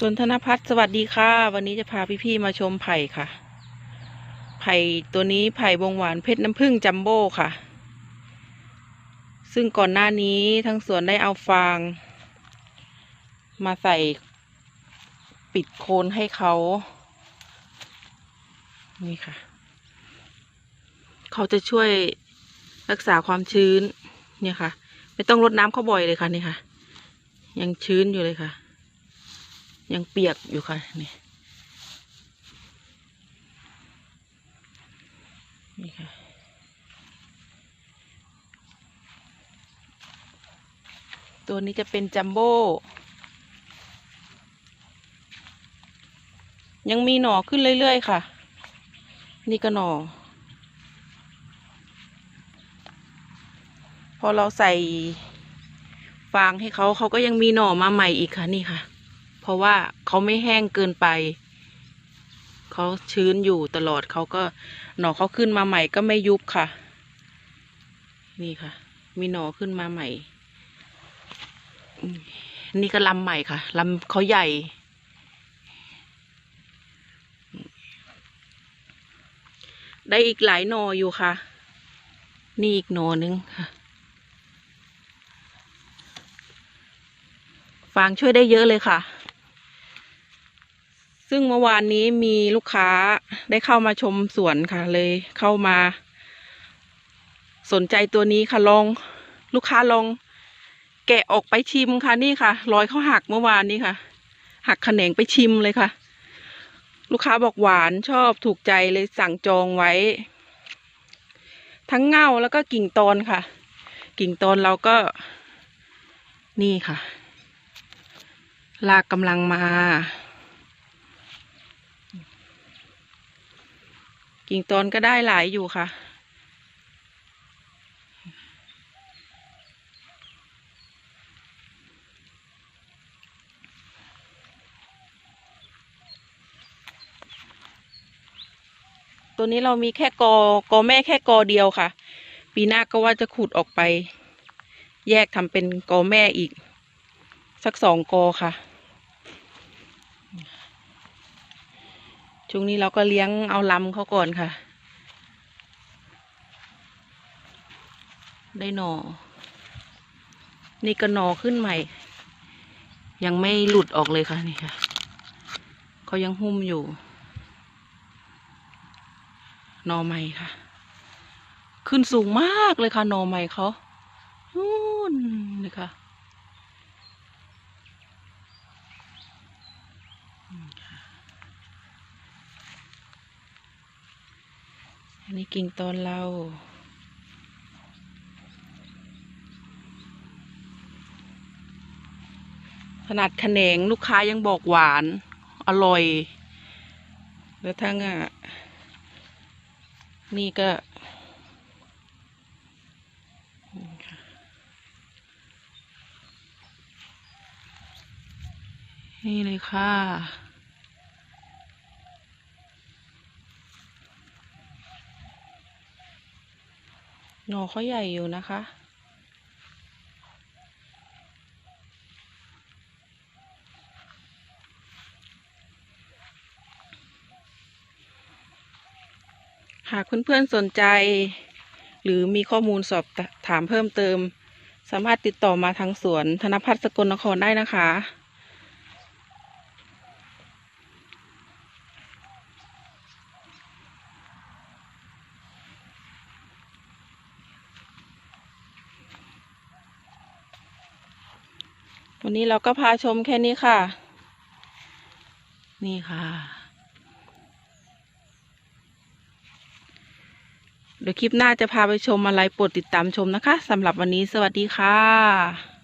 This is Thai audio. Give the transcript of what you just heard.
สวนธนพัฒน์สวัสดีค่ะ วันนี้จะพาพี่ๆมาชมไผ่ค่ะ ไผ่ตัวนี้ไผ่บงหวานเพชรน้ำผึ้งจัมโบ้ค่ะ ซึ่งก่อนหน้านี้ทั้งสวนได้เอาฟาง มาใส่ปิดโคนให้เขา นี่ค่ะ เขาจะช่วยรักษาความชื้น เนี่ยค่ะ ไม่ต้องรดน้ำเขาบ่อยเลยค่ะนี่ค่ะ ยังชื้นอยู่เลยค่ะ ยังเปียกอยู่ค่ะนี่นี่ค่ะ ตัวนี้จะเป็นจัมโบ้ยังมีหน่อขึ้นเรื่อยๆค่ะ นี่ก็หน่อ พอเราใส่ฟางให้เขาเขาก็ยังมีหน่อมาใหม่อีกค่ะนี่ค่ะ เพราะว่าเขาไม่แห้งเกินไปเขาชื้นอยู่ตลอดเขาก็หน่อเขาขึ้นมาใหม่ก็ไม่ยุบค่ะ นี่ค่ะ มีหน่อขึ้นมาใหม่ นี่ก็ลำใหม่ค่ะลำเขาใหญ่ได้อีกหลายหน่ออยู่ค่ะ นี่อีกหน่อนึงค่ะ ฟางช่วยได้เยอะเลยค่ะ ซึ่งเมื่อวานนี้มีลูกค้าได้เข้ามาชมสวนค่ะ เลยเข้ามา สนใจตัวนี้ค่ะลอง ลูกค้าลอง แกะออกไปชิมค่ะนี่ค่ะรอยเขาหักเมื่อวานนี้ค่ะ หักแขนงไปชิมเลยค่ะ ลูกค้าบอกหวานชอบถูกใจเลยสั่งจองไว้ ทั้งเง่าแล้วก็กิ่งตอนค่ะ กิ่งตอนเราก็ นี่ค่ะ ลากกำลังมา กิ่งตอนก็ได้หลายอยู่ค่ะ ตัวนี้เรามีแค่กอกอแม่แค่กอเดียวค่ะ ปีหน้าก็ว่าจะขุดออกไป แยกทำเป็นกอแม่อีก สักสองกอค่ะ ช่วงนี้เราก็เลี้ยงเอาลำเขาก่อนค่ะ ได้หนอ นี่ก็หนอขึ้นใหม่ ยังไม่หลุดออกเลยค่ะนี่ค่ะเขายังหุ้มอยู่หนอใหม่ค่ะ ขึ้นสูงมากเลยค่ะหนอใหม่เขานู่นเลยค่ะ อันนี้กิ่งตอนเรา ขนาดแขนงลูกค้ายังบอกหวาน อร่อย แล้วทั้งอะ นี่ก็นี่เลยค่ะ หน่อเขาใหญ่อยู่นะคะ หากเพื่อนๆสนใจ หรือมีข้อมูลสอบถามเพิ่มเติม สามารถติดต่อมาทางสวนธนพัฒน์สกลนครได้นะคะ วันนี้เราก็พาชมแค่นี้ค่ะ นี่ค่ะ เดี๋ยวคลิปหน้าจะพาไปชมอะไรโปรดติดตามชมนะคะสำหรับวันนี้สวัสดีค่ะ